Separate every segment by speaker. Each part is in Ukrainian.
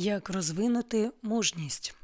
Speaker 1: Як розвинути мужність?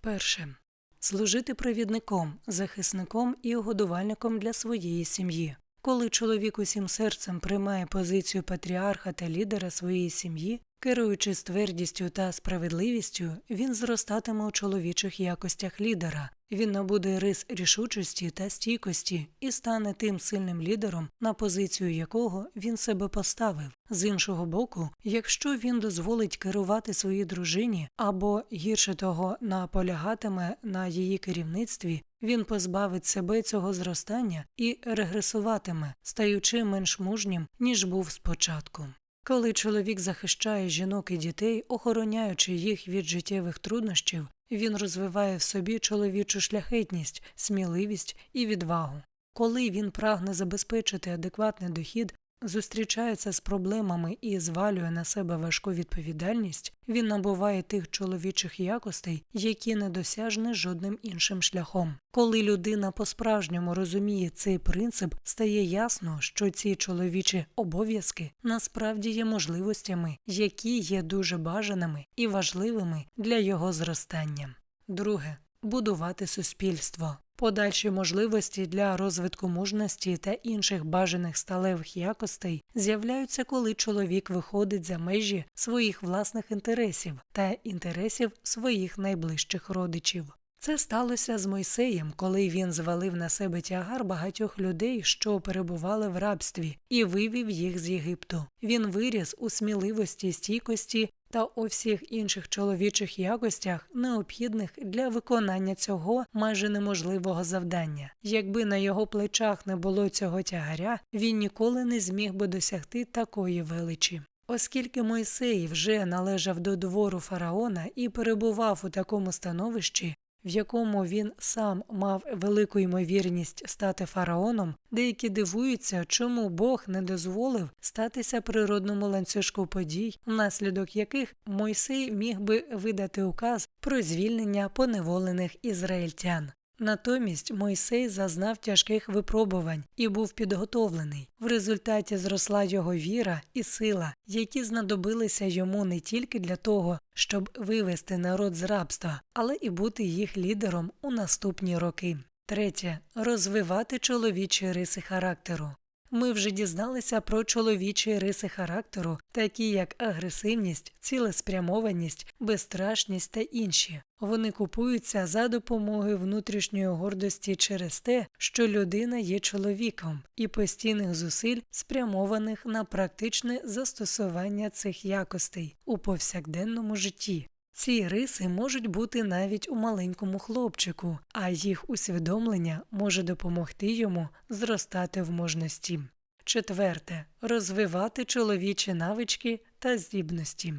Speaker 1: Перше. Служити провідником, захисником і годувальником для своєї сім'ї. Коли чоловік усім серцем приймає позицію патріарха та лідера своєї сім'ї, керуючись твердістю та справедливістю, він зростатиме у чоловічих якостях лідера. Він набуде рис рішучості та стійкості і стане тим сильним лідером, на позицію якого він себе поставив. З іншого боку, якщо він дозволить керувати своїй дружині або гірше того наполягатиме на її керівництві, він позбавить себе цього зростання і регресуватиме, стаючи менш мужнім, ніж був спочатку. Коли чоловік захищає жінок і дітей, охороняючи їх від життєвих труднощів, він розвиває в собі чоловічу шляхетність, сміливість і відвагу. Коли він прагне забезпечити адекватний дохід, зустрічається з проблемами і звалює на себе важку відповідальність, він набуває тих чоловічих якостей, які недосяжні жодним іншим шляхом. Коли людина по-справжньому розуміє цей принцип, стає ясно, що ці чоловічі обов'язки насправді є можливостями, які є дуже бажаними і важливими для його зростання. Друге будувати суспільство. Подальші можливості для розвитку мужності та інших бажаних сталевих якостей з'являються, коли чоловік виходить за межі своїх власних інтересів та інтересів своїх найближчих родичів. Це сталося з Мойсеєм, коли він звалив на себе тягар багатьох людей, що перебували в рабстві, і вивів їх з Єгипту. Він виріс у сміливості, стійкості та у всіх інших чоловічих якостях, необхідних для виконання цього майже неможливого завдання. Якби на його плечах не було цього тягаря, він ніколи не зміг би досягти такої величі. Оскільки Мойсей вже належав до двору фараона і перебував у такому становищі, в якому він сам мав велику ймовірність стати фараоном, деякі дивуються, чому Бог не дозволив статися природному ланцюжку подій, внаслідок яких Мойсей міг би видати указ про звільнення поневолених ізраїльтян. Натомість Мойсей зазнав тяжких випробувань і був підготовлений. В результаті зросла його віра і сила, які знадобилися йому не тільки для того, щоб вивести народ з рабства, але і бути їх лідером у наступні роки. Третє розвивати чоловічі риси характеру. Ми вже дізналися про чоловічі риси характеру, такі як агресивність, цілеспрямованість, безстрашність та інші. Вони купуються за допомогою внутрішньої гордості через те, що людина є чоловіком, і постійних зусиль, спрямованих на практичне застосування цих якостей у повсякденному житті. Ці риси можуть бути навіть у маленькому хлопчику, а їх усвідомлення може допомогти йому зростати в можності. Четверте розвивати чоловічі навички та здібності.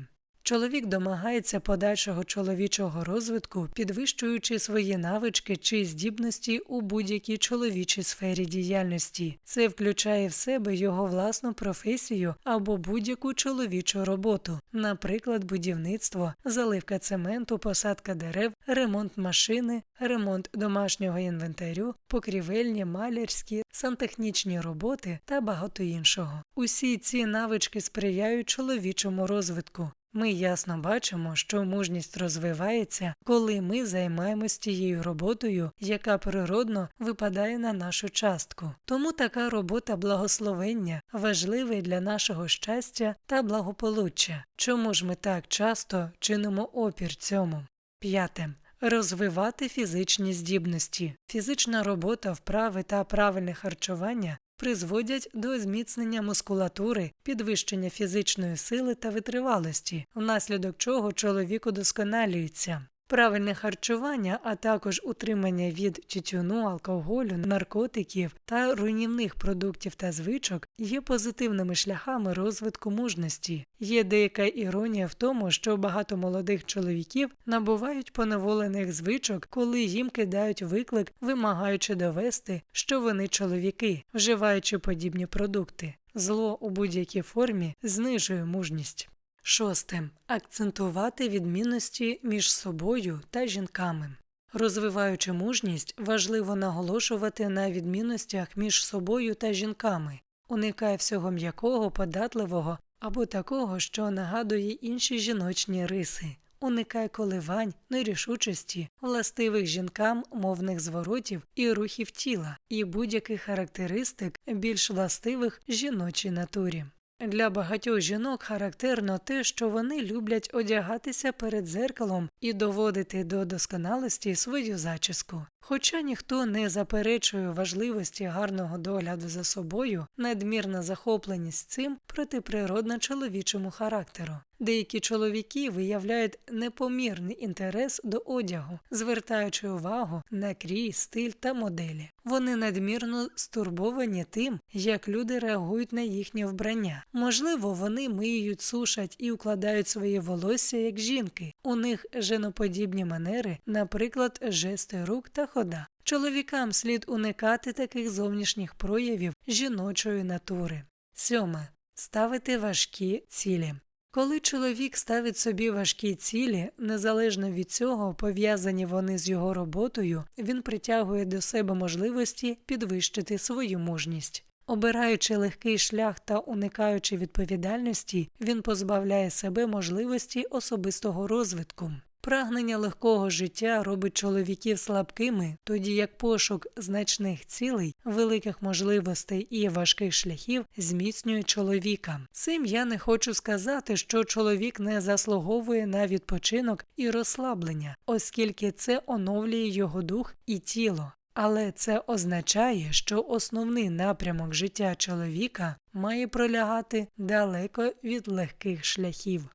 Speaker 1: Чоловік домагається подальшого чоловічого розвитку, підвищуючи свої навички чи здібності у будь-якій чоловічій сфері діяльності. Це включає в себе його власну професію або будь-яку чоловічу роботу, наприклад, будівництво, заливка цементу, посадка дерев, ремонт машини, ремонт домашнього інвентарю, покрівельні, малярські, сантехнічні роботи та багато іншого. Усі ці навички сприяють чоловічому розвитку. Ми ясно бачимо, що мужність розвивається, коли ми займаємось тією роботою, яка природно випадає на нашу частку. Тому така робота благословення важлива для нашого щастя та благополуччя. Чому ж ми так часто чинимо опір цьому? П'яте. Розвивати фізичні здібності. Фізична робота, вправи та правильне харчування призводять до зміцнення мускулатури, підвищення фізичної сили та витривалості, внаслідок чого чоловік удосконалюється. Правильне харчування, а також утримання від тютюну, алкоголю, наркотиків та руйнівних продуктів та звичок є позитивними шляхами розвитку мужності. Є деяка іронія в тому, що багато молодих чоловіків набувають поневолених звичок, коли їм кидають виклик, вимагаючи довести, що вони чоловіки, вживаючи подібні продукти. Зло у будь-якій формі знижує мужність. Шосте. Акцентувати відмінності між собою та жінками. Розвиваючи мужність, важливо наголошувати на відмінностях між собою та жінками, уникай всього м'якого, податливого або такого, що нагадує інші жіночні риси. Уникай коливань, нерішучості, властивих жінкам мовних зворотів і рухів тіла, і будь-яких характеристик більш властивих жіночій натурі. Для багатьох жінок характерно те, що вони люблять одягатися перед зеркалом і доводити до досконалості свою зачіску. Хоча ніхто не заперечує важливості гарного догляду за собою, надмірна захопленість цим протиприродна чоловічому характеру. Деякі чоловіки виявляють непомірний інтерес до одягу, звертаючи увагу на крій, стиль та моделі. Вони надмірно стурбовані тим, як люди реагують на їхнє вбрання. Можливо, вони миють, сушать і укладають своє волосся як жінки. У них женоподібні манери, наприклад, жести рук та хода. Чоловікам слід уникати таких зовнішніх проявів жіночої натури. Сьоме. Ставити важкі цілі. Коли чоловік ставить собі важкі цілі, незалежно від цього, пов'язані вони з його роботою, він притягує до себе можливості підвищити свою мужність. Обираючи легкий шлях та уникаючи відповідальності, він позбавляє себе можливості особистого розвитку. Прагнення легкого життя робить чоловіків слабкими, тоді як пошук значних цілей, великих можливостей і важких шляхів зміцнює чоловіка. Цим я не хочу сказати, що чоловік не заслуговує на відпочинок і розслаблення, оскільки це оновлює його дух і тіло. Але це означає, що основний напрямок життя чоловіка має пролягати далеко від легких шляхів.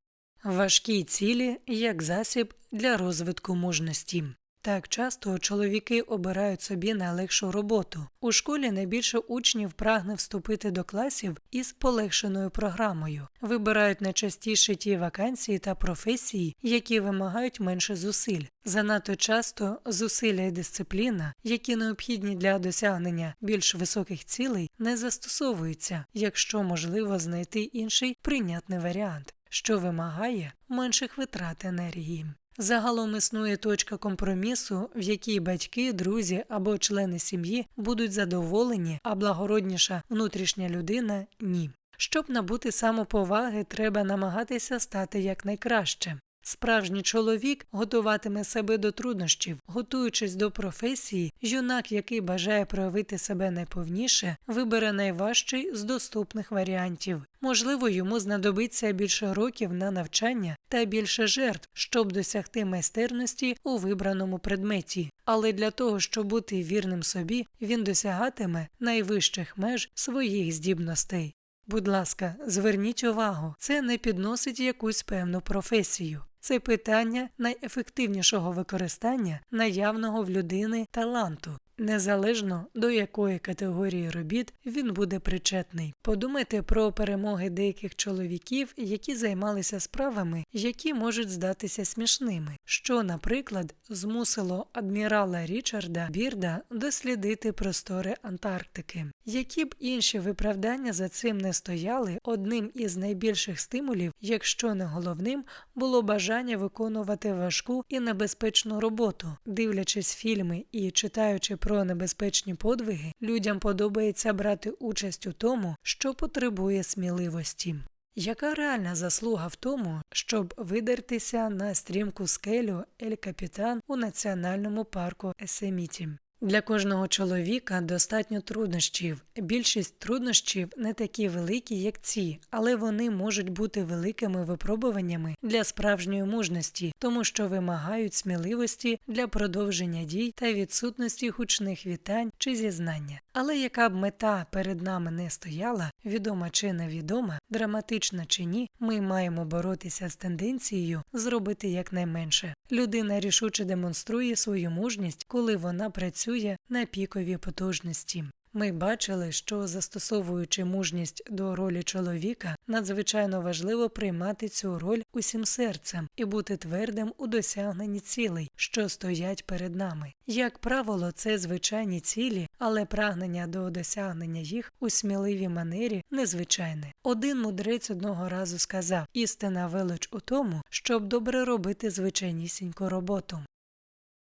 Speaker 1: Важкі цілі як засіб для розвитку мужності. Так часто чоловіки обирають собі найлегшу роботу. У школі найбільше учнів прагне вступити до класів із полегшеною програмою, вибирають найчастіше ті вакансії та професії, які вимагають менше зусиль. Занадто часто зусилля і дисципліна, які необхідні для досягнення більш високих цілей, не застосовуються, якщо можливо знайти інший прийнятний варіант що вимагає менших витрат енергії. Загалом існує точка компромісу, в якій батьки, друзі або члени сім'ї будуть задоволені, а благородніша внутрішня людина ні. Щоб набути самоповаги, треба намагатися стати якнайкраще. Справжній чоловік готуватиме себе до труднощів, готуючись до професії, юнак, який бажає проявити себе найповніше, вибере найважчий з доступних варіантів. Можливо, йому знадобиться більше років на навчання та більше жертв, щоб досягти майстерності у вибраному предметі. Але для того, щоб бути вірним собі, він досягатиме найвищих меж своїх здібностей. Будь ласка, зверніть увагу, це не підносить якусь певну професію. Це питання найефективнішого використання наявного в людини таланту, незалежно до якої категорії робіт він буде причетний. Подумайте про перемоги деяких чоловіків, які займалися справами, які можуть здатися смішними, що, наприклад, змусило адмірала Річарда Бірда дослідити простори Антарктики. Які б інші виправдання за цим не стояли, одним із найбільших стимулів, якщо не головним, було бажання виконувати важку і небезпечну роботу, дивлячись фільми і читаючи про небезпечні подвиги, людям подобається брати участь у тому, що потребує сміливості. Яка реальна заслуга в тому, щоб видертися на стрімку скелю Ель Капітан у національному парку Есеміті? Для кожного чоловіка достатньо труднощів. Більшість труднощів не такі великі, як ці, але вони можуть бути великими випробуваннями для справжньої мужності, тому що вимагають сміливості для продовження дій та відсутності гучних вітань чи зізнання. Але яка б мета перед нами не стояла, відома чи невідома, драматична чи ні, ми маємо боротися з тенденцією зробити якнайменше. Людина рішуче демонструє свою мужність, коли вона працює на піковій потужності. Ми бачили, що застосовуючи мужність до ролі чоловіка, надзвичайно важливо приймати цю роль усім серцем і бути твердим у досягненні цілей, що стоять перед нами. Як правило, це звичайні цілі, але прагнення до досягнення їх у сміливій манері незвичайне. Один мудрець одного разу сказав: істина велич у тому, щоб добре робити звичайнісіньку роботу.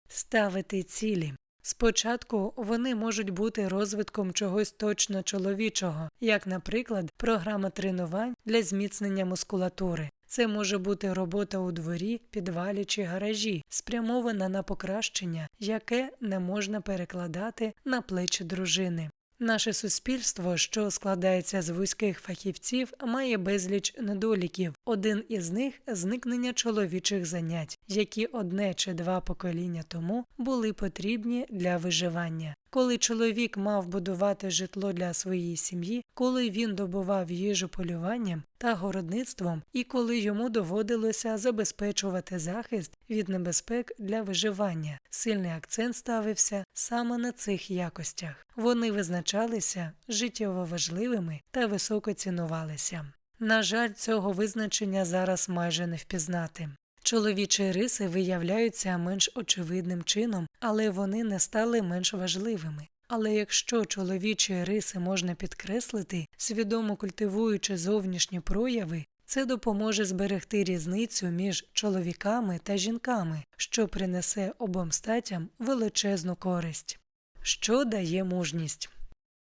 Speaker 1: Ставити цілі. Спочатку вони можуть бути розвитком чогось точно чоловічого, як, наприклад, програма тренувань для зміцнення мускулатури. Це може бути робота у дворі, підвалі чи гаражі, спрямована на покращення, яке не можна перекладати на плечі дружини. Наше суспільство, що складається з вузьких фахівців, має безліч недоліків. Один із них зникнення чоловічих занять, які одне чи два покоління тому були потрібні для виживання. Коли чоловік мав будувати житло для своєї сім'ї, коли він добував їжу полюванням та городництвом, і коли йому доводилося забезпечувати захист від небезпек для виживання, сильний акцент ставився саме на цих якостях. Вони визначалися життєво важливими та високо цінувалися. На жаль, цього визначення зараз майже не впізнати. Чоловічі риси виявляються менш очевидним чином, але вони не стали менш важливими. Але якщо чоловічі риси можна підкреслити, свідомо культивуючи зовнішні прояви, це допоможе зберегти різницю між чоловіками та жінками, що принесе обом статям величезну користь. Що дає мужність?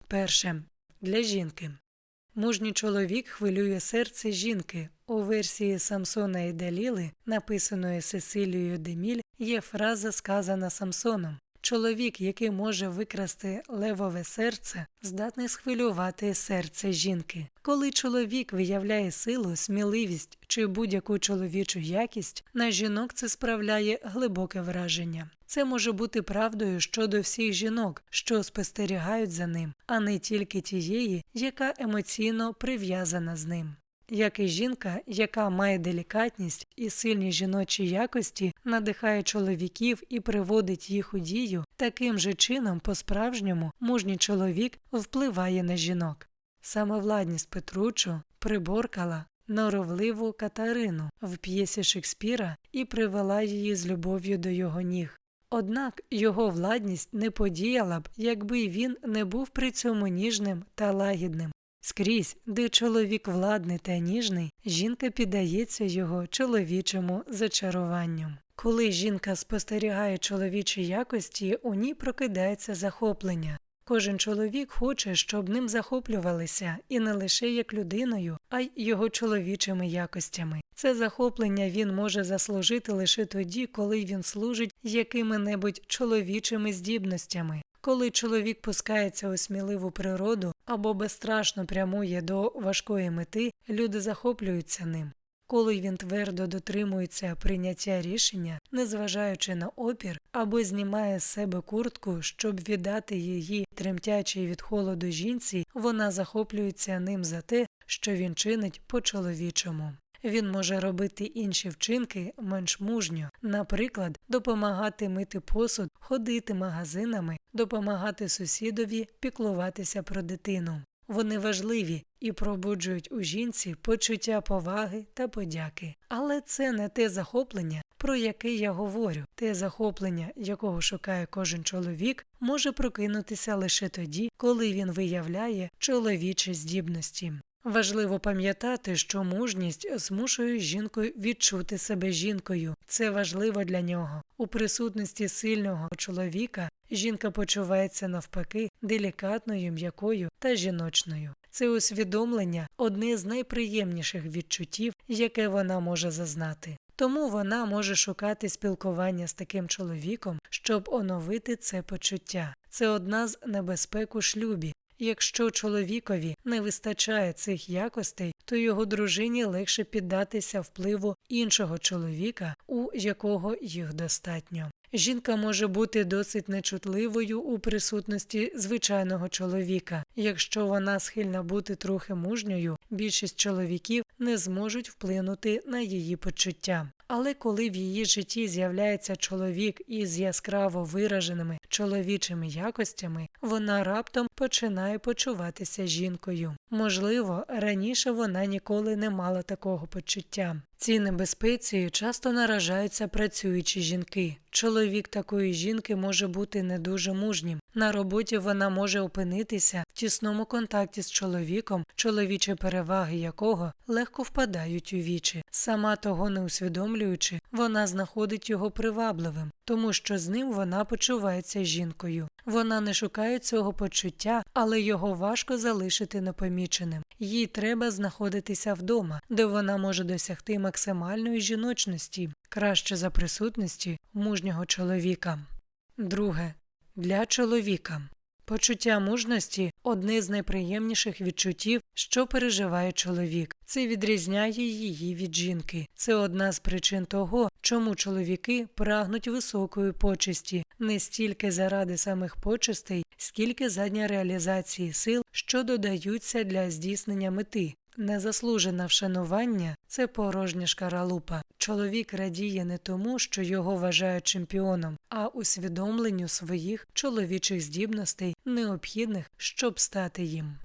Speaker 1: Перше для жінки. Мужній чоловік хвилює серце жінки. У версії Самсона і Даліли, написаної Сесилією Деміль, є фраза, сказана Самсоном. Чоловік, який може викрасти левове серце, здатний схвилювати серце жінки. Коли чоловік виявляє силу, сміливість чи будь-яку чоловічу якість, на жінок це справляє глибоке враження. Це може бути правдою щодо всіх жінок, що спостерігають за ним, а не тільки тієї, яка емоційно прив'язана з ним. Як і жінка, яка має делікатність і сильні жіночі якості, надихає чоловіків і приводить їх у дію, таким же чином, по-справжньому, мужній чоловік впливає на жінок. Саме владність Петручу приборкала норовливу Катарину в п'єсі Шекспіра і привела її з любов'ю до його ніг. Однак його владність не подіяла б, якби він не був при цьому ніжним та лагідним. Скрізь, де чоловік владний та ніжний, жінка піддається його чоловічому зачаруванню. Коли жінка спостерігає чоловічі якості, у ній прокидається захоплення. Кожен чоловік хоче, щоб ним захоплювалися, і не лише як людиною, а й його чоловічими якостями. Це захоплення він може заслужити лише тоді, коли він служить якими-небудь чоловічими здібностями. Коли чоловік пускається у сміливу природу або безстрашно прямує до важкої мети, люди захоплюються ним. Коли він твердо дотримується прийняття рішення, незважаючи на опір, або знімає з себе куртку, щоб віддати її тремтячій від холоду жінці, вона захоплюється ним за те, що він чинить по-чоловічому. Він може робити інші вчинки менш мужньо, наприклад, допомагати мити посуд, ходити магазинами, допомагати сусідові піклуватися про дитину. Вони важливі і пробуджують у жінці почуття поваги та подяки. Але це не те захоплення, про яке я говорю. Те захоплення, якого шукає кожен чоловік, може прокинутися лише тоді, коли він виявляє чоловічі здібності. Важливо пам'ятати, що мужність змушує жінку відчути себе жінкою. Це важливо для нього. У присутності сильного чоловіка жінка почувається навпаки делікатною, м'якою та жіночною. Це усвідомлення одне з найприємніших відчуттів, яке вона може зазнати. Тому вона може шукати спілкування з таким чоловіком, щоб оновити це почуття. Це одна з небезпек у шлюбі. Якщо чоловікові не вистачає цих якостей, то його дружині легше піддатися впливу іншого чоловіка, у якого їх достатньо. Жінка може бути досить нечутливою у присутності звичайного чоловіка. Якщо вона схильна бути трохи мужньою, більшість чоловіків не зможуть вплинути на її почуття. Але коли в її житті з'являється чоловік із яскраво вираженими чоловічими якостями, вона раптом починає почуватися жінкою. Можливо, раніше вона ніколи не мала такого почуття. Цій небезпеці часто наражаються працюючі жінки. Чоловік такої жінки може бути не дуже мужнім. На роботі вона може опинитися в тісному контакті з чоловіком, чоловічі переваги якого легко впадають у вічі. Сама того не усвідомлюючи, вона знаходить його привабливим, тому що з ним вона почувається жінкою. Вона не шукає цього почуття, але його важко залишити непоміченим. Їй треба знаходитися вдома, де вона може досягти максимальної жіночності, краще за присутності мужнього чоловіка. Друге для чоловіка. Почуття мужності одне з найприємніших відчуттів, що переживає чоловік. Це відрізняє її від жінки. Це одна з причин того, чому чоловіки прагнуть високої почесті не стільки заради самих почестей, скільки задня реалізації сил, що додаються для здійснення мети. Незаслужене вшанування це порожня шкаралупа. Чоловік радіє не тому, що його вважають чемпіоном, а усвідомленню своїх чоловічих здібностей, необхідних, щоб стати їм.